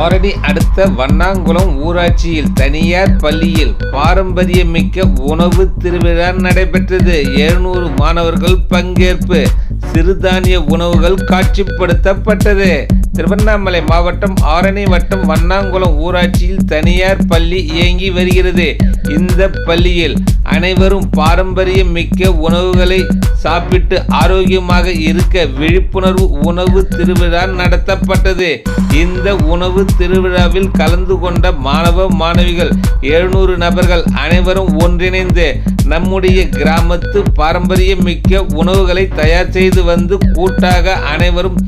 ஆரணி அடுத்த வண்ணாங்குளம் ஊராட்சியில் தனியார் பள்ளியில் பாரம்பரியமிக்க உணவு திருவிழா நடைபெற்றது. எழுநூறு மாணவர்கள் பங்கேற்பு சிறுதானிய உணவுகள் காட்சிப்படுத்தப்பட்டது. திருவண்ணாமலை மாவட்டம் ஆரணி வட்டம் வண்ணாங்குளம் ஊராட்சியில் தனியார் பள்ளி இயங்கி வருகிறது. இந்த பள்ளியில் அனைவரும் பாரம்பரியம் மிக்க உணவுகளை சாப்பிட்டு ஆரோக்கியமாக இருக்க விழிப்புணர்வு உணவு திருவிழா நடத்தப்பட்டது. இந்த உணவு திருவிழாவில் கலந்து கொண்ட மாணவ மாணவிகள் எழுநூறு நபர்கள் அனைவரும் ஒன்றிணைந்து நம்முடைய கிராமத்து பாரம்பரியம் மிக்க உணவுகளை தயார் செய்து வந்து கூட்டாக அனைவரும்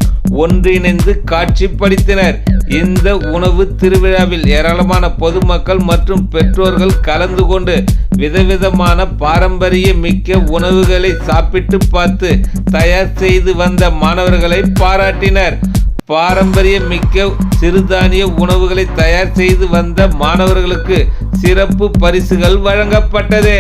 ஒன்றிணைந்து காட்சிப்படுத்தினர். இந்த உணவு திருவிழாவில் ஏராளமான பொதுமக்கள் மற்றும் பெற்றோர்கள் கலந்து கொண்டு விதவிதமான பாரம்பரிய மிக்க உணவுகளை சாப்பிட்டு பார்த்து தயார் செய்து வந்த மாணவர்களை பாராட்டினர். பாரம்பரிய மிக்க சிறுதானிய உணவுகளை தயார் செய்து வந்த மாணவர்களுக்கு சிறப்பு பரிசுகள் வழங்கப்பட்டது.